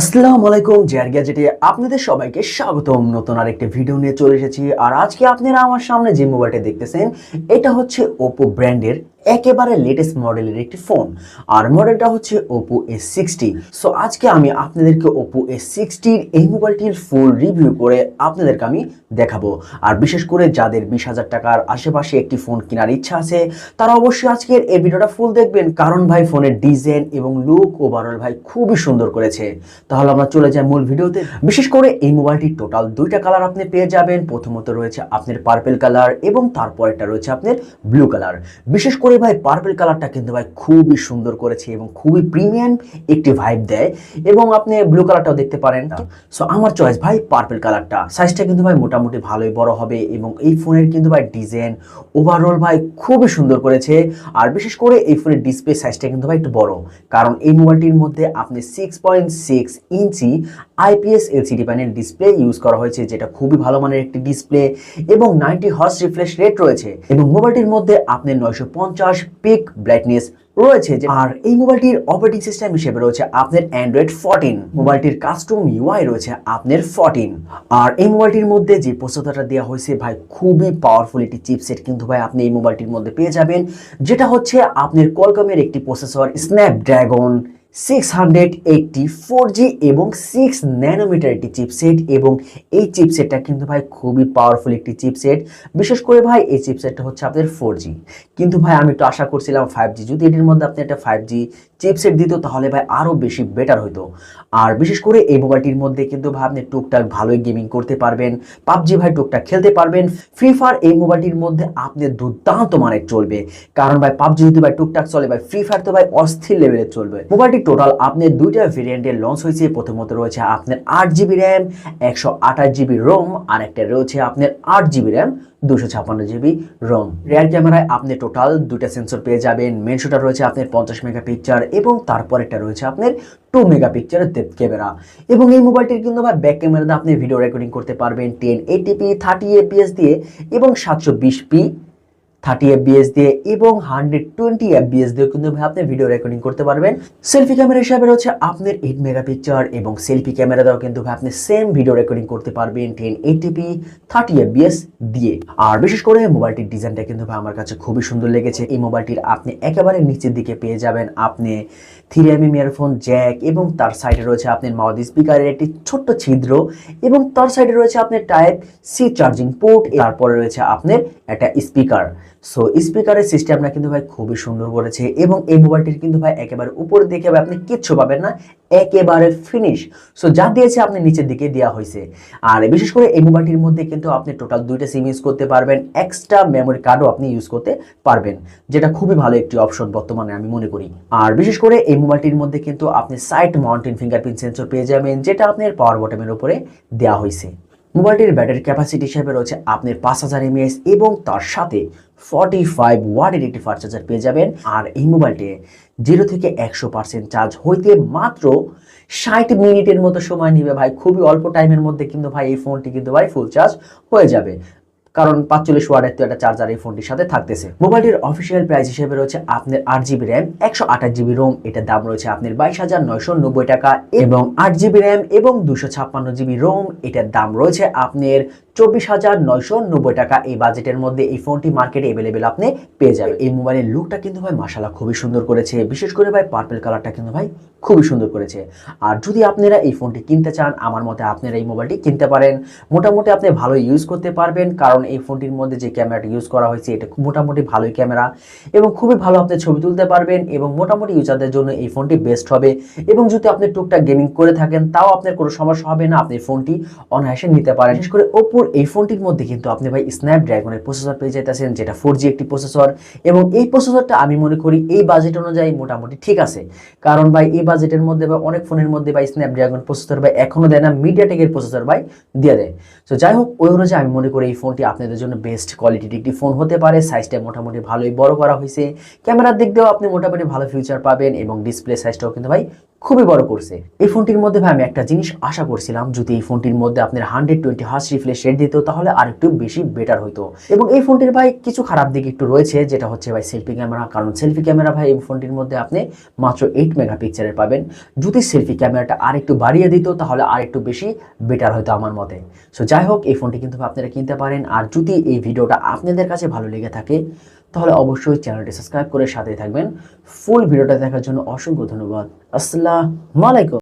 আসসালামু আলাইকুম জেয়ার গ্যাজেটে আপনাদের সবাইকে স্বাগতম। নতুন আর একটি ভিডিও নিয়ে চলে এসেছি। আর আজকে আপনারা আমার সামনে যে মোবাইলটা দেখতেছেন, এটা হচ্ছে ওপো ব্র্যান্ডের একেবারে লেটেস্ট মডেলের একটি ফোন আর মডেলটা হচ্ছে ওপো এস সিক্সটি সো আজকে আমি আপনাদেরকে ওপো এস সিক্সটির এই মোবাইলটির ফুল রিভিউ করে আপনাদেরকে আমি দেখাবো। আর বিশেষ করে যাদের বিশ হাজার টাকার আশেপাশে একটি ফোন কেনার ইচ্ছা আছে, তারা অবশ্যই আজকের এই ভিডিওটা ফুল দেখবেন। কারণ ভাই ফোনের ডিজাইন এবং লুক ওভারঅল ভাই খুবই সুন্দর করেছে। তাহলে আমরা চলে যাই মূল ভিডিওতে। বিশেষ করে এই মোবাইলটির টোটাল দুইটা কালার আপনি পেয়ে যাবেন। প্রথমত রয়েছে আপনার পার্পেল কালার এবং তারপর একটা রয়েছে আপনার ব্লু কালার বিশেষ করে ভাই পার্পেল কালারটা কিন্তু ভাই খুবই সুন্দর করেছে এবং খুবই প্রিমিয়াম একটি ভাইব দেয় এবং আপনি ব্লু কালারটাও দেখতে পারেন। সো আমার চয়েস ভাই পার্পেল কালারটা সাইজটা কিন্তু ভাই মোটামুটি ভালোই বড় হবে এবং এই ফোনের কিন্তু ভাই ডিজাইন ওভারঅল ভাই খুবই সুন্দর করেছে। আর বিশেষ করে এই ফোনের ডিসপ্লে সাইজটা কিন্তু ভাই একটু বড়। কারণ এই মোবাইলটির মধ্যে আপনি six point six inch IPS LCD panel display use করা হয়েছে যেটা খুবই ভালো মানের একটি ডিসপ্লে এবং নাইনটি হর্স রিফ্রেশ রেট রয়েছে এবং মোবাইলটির মধ্যে আপনি নয়শো পঞ্চাশ পিক ব্রাইটনেস রয়েছে আর এই মোবাইলটির অপারেটিং সিস্টেম হিসেবে রয়েছে আপনার অ্যান্ড্রয়েড ফোরটিন, মোবাইলটির কাস্টম ইউআই রয়েছে আপনার ফোরটিন। আর এই মোবাইলটির মধ্যে যে প্রস্তুতটা দেওয়া হয়েছে ভাই, খুবই পাওয়ারফুল একটি চিপসেট কিন্তু ভাই আপনি এই মোবাইলটির মধ্যে পেয়ে যাবেন। যেটা হচ্ছে আপনার কলকামের একটি processor Snapdragon six hundred eighty four G এবং সিক্স ন্যানোমিটার একটি চিপসেট এবং এই চিপসেটটা কিন্তু ভাই খুবই পাওয়ারফুল একটি চিপসেট বিশেষ করে ভাই এই চিপসেটটা হচ্ছে আপনার ফোর জি কিন্তু ভাই আমি একটু আশা করছিলাম ফাইভ জি যদি এটির মধ্যে আপনি একটা ফাইভ জি চিপসেট দিত তাহলে ভাই আরও বেশি বেটার হতো আর বিশেষ করে এই মোবাইলটির মধ্যে কিন্তু ভাই আপনি টুকটাক ভালোই গেমিং করতে পারবেন। পাবজি ভাই টুকটাক খেলতে পারবেন। ফ্রি ফায়ার এই মোবাইলটির মধ্যে আপনি দুর্দান্ত মানের চলবে। কারণ ভাই পাবজি যদি ভাই টুকটাক চলে, ভাই ফ্রি ফায়ার তো ভাই অস্থির লেভেলে চলবে। মোবাইলটি টোটাল আপনার দুইটা ভেরিয়েন্টে লঞ্চ হয়েছে। প্রথমত রয়েছে আপনার আট জিবি র্যাম একশো আঠাশ জিবি রোম আর একটা রয়েছে আপনার আট জিবি র্যাম দুশো ছাপ্পান্ন জিবি রোম রিয়ার ক্যামেরায় আপনি টোটাল দুটা সেন্সর পেয়ে যাবেন। মেন শুটার রয়েছে আপনার পঞ্চাশ মেগাপিকচার এবং তারপর একটা রয়েছে আপনার টু মেগাপিকচারের ডেপথ ক্যামেরা এবং এই মোবাইলটির কিন্তু ভাই ব্যাক ক্যামেরাতে আপনি ভিডিও রেকর্ডিং করতে পারবেন। টেন এইটিপি থার্টি এপিএস দিয়ে এবং সাতশো বিশ পি থার্টি এফবিএস দিয়ে এবং হান্ড্রেড টোয়েন্টি এফবিএস দিয়ে কিন্তু ভাই আপনি ভিডিও রেকর্ডিং করতে পারবেন। সেলফি ক্যামেরা হিসাবে রয়েছে আপনার এইট মেগাপিকচার এবং সেলফি ক্যামেরাতেও কিন্তু ভাই আপনি সেম ভিডিও রেকর্ডিং করতে পারবেন টেন এইটিপি থার্টি এফবিএস দিয়ে। আর বিশেষ করে মোবাইলটির ডিজাইনটা কিন্তু ভাই আমার কাছে খুবই সুন্দর লেগেছে। এই মোবাইলটির আপনি একেবারে নিচের দিকে পেয়ে যাবেন আপনি three M M earphone jack এবং তার সাইডে রয়েছে আপনার মাউথ স্পিকারের একটি ছোট্ট ছিদ্র এবং তার সাইডে রয়েছে আপনার টাইপ সি চার্জিং পোর্ট তারপরে রয়েছে আপনার একটা স্পিকার সো স্পিকারের সিস্টেমটা কিন্তু ভাই খুবই সুন্দর করেছে এবং এই মোবাইলটির কিন্তু ভাই একেবারে উপরে দিকে আপনি কিচ্ছু পাবেন না, একেবারে ফিনিশ সো যা দিয়েছে আপনি নিচের দিকে দেওয়া হয়েছে। আর বিশেষ করে এই মোবাইলটির মধ্যে কিন্তু আপনি টোটাল দুইটা সিম ইউজ করতে পারবেন এক্সট্রা মেমোরি কার্ডও আপনি ইউজ করতে পারবেন, যেটা খুবই ভালো একটি অপশন বর্তমানে আমি মনে করি। আর বিশেষ করে এই মোবাইলটির মধ্যে কিন্তু আপনি সাইড মাউন্টেন ফিঙ্গারপ্রিন্ট সেন্সর পেয়ে যাবেন, যেটা আপনার পাওয়ার বটমের উপরে দেওয়া হয়েছে। মোবাইলটির ব্যাটারি ক্যাপাসিটি হিসেবে রয়েছে আপনি পাঁচ হাজার এমএস এবং তার সাথে ফর্টি ফাইভ ওয়ার্ডের একটি ফাস্ট চার্জার পেয়ে যাবেন। আর এই মোবাইলটি জিরো থেকে একশো পার্সেন্ট চার্জ হইতে মাত্র ষাট মিনিটের মতো সময় নিবে ভাই। খুবই অল্প টাইমের মধ্যে কিন্তু ভাই এই ফোনটি কিন্তু ভাই ফুল চার্জ হয়ে যাবে। কারণ পাঁচচল্লিশ ওয়ার্ডের তো একটা চার্জার এই ফোনটির সাথে থাকতেছে। মোবাইলটির অফিসিয়াল প্রাইস হিসেবে রয়েছে আপনার আট জিবি র্যাম একশো আঠাশ জিবি রোম এটার দাম রয়েছে আপনার বাইশ হাজার নয়শো নব্বই টাকা এবং আট জিবি র্যাম এবং দুশো ছাপ্পান্ন জিবি রোম এটার দাম রয়েছে আপনার চব্বিশ হাজার নয়শো নব্বই টাকা। এই বাজেটের মধ্যে এই ফোনটি মার্কেটে অ্যাভেলেবেল আপনি পেয়ে যাবেন। এই মোবাইলের লুকটা কিন্তু ভাই মাসালা খুবই সুন্দর করেছে। বিশেষ করে ভাই পার্পেল কালারটা কিন্তু ভাই খুবই সুন্দর করেছে। আর যদি আপনারা এই ফোনটি কিনতে চান, আমার মতে আপনারা এই মোবাইলটি কিনতে পারেন। মোটামুটি আপনি ভালো ইউজ করতে পারবেন, কারণ এই ফোনটির মধ্যে যে ক্যামেরাটা ইউজ করা হয়েছে, এটা মোটামুটি ভালোই ক্যামেরা এবং খুবই ভালো আপনি ছবি তুলতে পারবেন এবং মোটামুটি ইউজারদের জন্য এই ফোনটি বেস্ট হবে। এবং যদি আপনি টুকটাক গেমিং করে থাকেন, তাও আপনার কোনো সমস্যা হবে না, আপনি ফোনটি অনায়াসে নিতে পারেন। বিশেষ করে ওপোর এই ফোনটির মধ্যে কিন্তু আপনি ভাই স্ন্যাপড্রাগনের প্রসেসর পেয়ে যেতেছেন যেটা ফোর একটি প্রসেসর এবং এই প্রসেসরটা আমি মনে করি এই বাজেট অনুযায়ী মোটামুটি ঠিক আছে। কারণ ভাই এই বাজেটের মধ্যে বা অনেক ফোনের মধ্যে ভাই স্ন্যাপড্রাগন প্রসেসর ভাই এখনও দেয় না মিডিয়াটেকের প্রসেসর ভাই দিয়ে দেয়। তো যাই হোক, ওই অনুযায়ী আমি মনে করি এই ফোনটি আপনাদের জন্য বেস্ট কোয়ালিটির একটি ফোন হতে পারে। সাইজটা মোটামুটি ভালোই বড় করা হয়েছে। ক্যামেরার দিক দিয়েও আপনি মোটামুটি ভালো ফিউচার পাবেন এবং ডিসপ্লে সাইজটাও কিন্তু ভাই খুবই বড় করছে এই ফোনটির মধ্যে ভাই আমি একটা জিনিস আশা করছিলাম, যদি এই ফোনটির মধ্যে আপনার hundred twenty hertz refresh rate দিত, তাহলে আর একটু বেশি বেটার হতো এবং এই ফোনটির ভাই কিছু খারাপ দিক একটু রয়েছে, যেটা হচ্ছে ভাই সেলফি ক্যামেরা কারণ সেলফি ক্যামেরা ভাই এই ফোনটির মধ্যে আপনি মাত্র এইট মেগা মেগাপিক্সেলের পাবেন। যদি সেলফি ক্যামেরাটা আর একটু বাড়িয়ে দিত, তাহলে আর একটু বেশি বেটার হতো আমার মতে। সো যাই হোক, এই ফোনটি কিন্তু আপনারা কিনতে পারেন। আর যদি এই ভিডিওটা আপনাদের কাছে ভালো লেগে থাকে তাহলে অবশ্যই চ্যানেলটি সাবস্ক্রাইব করে সাথে থাকবেন। ফুল ভিডিওটা দেখার জন্য অসংখ্য ধন্যবাদ। আসসালাম আলাইকুম।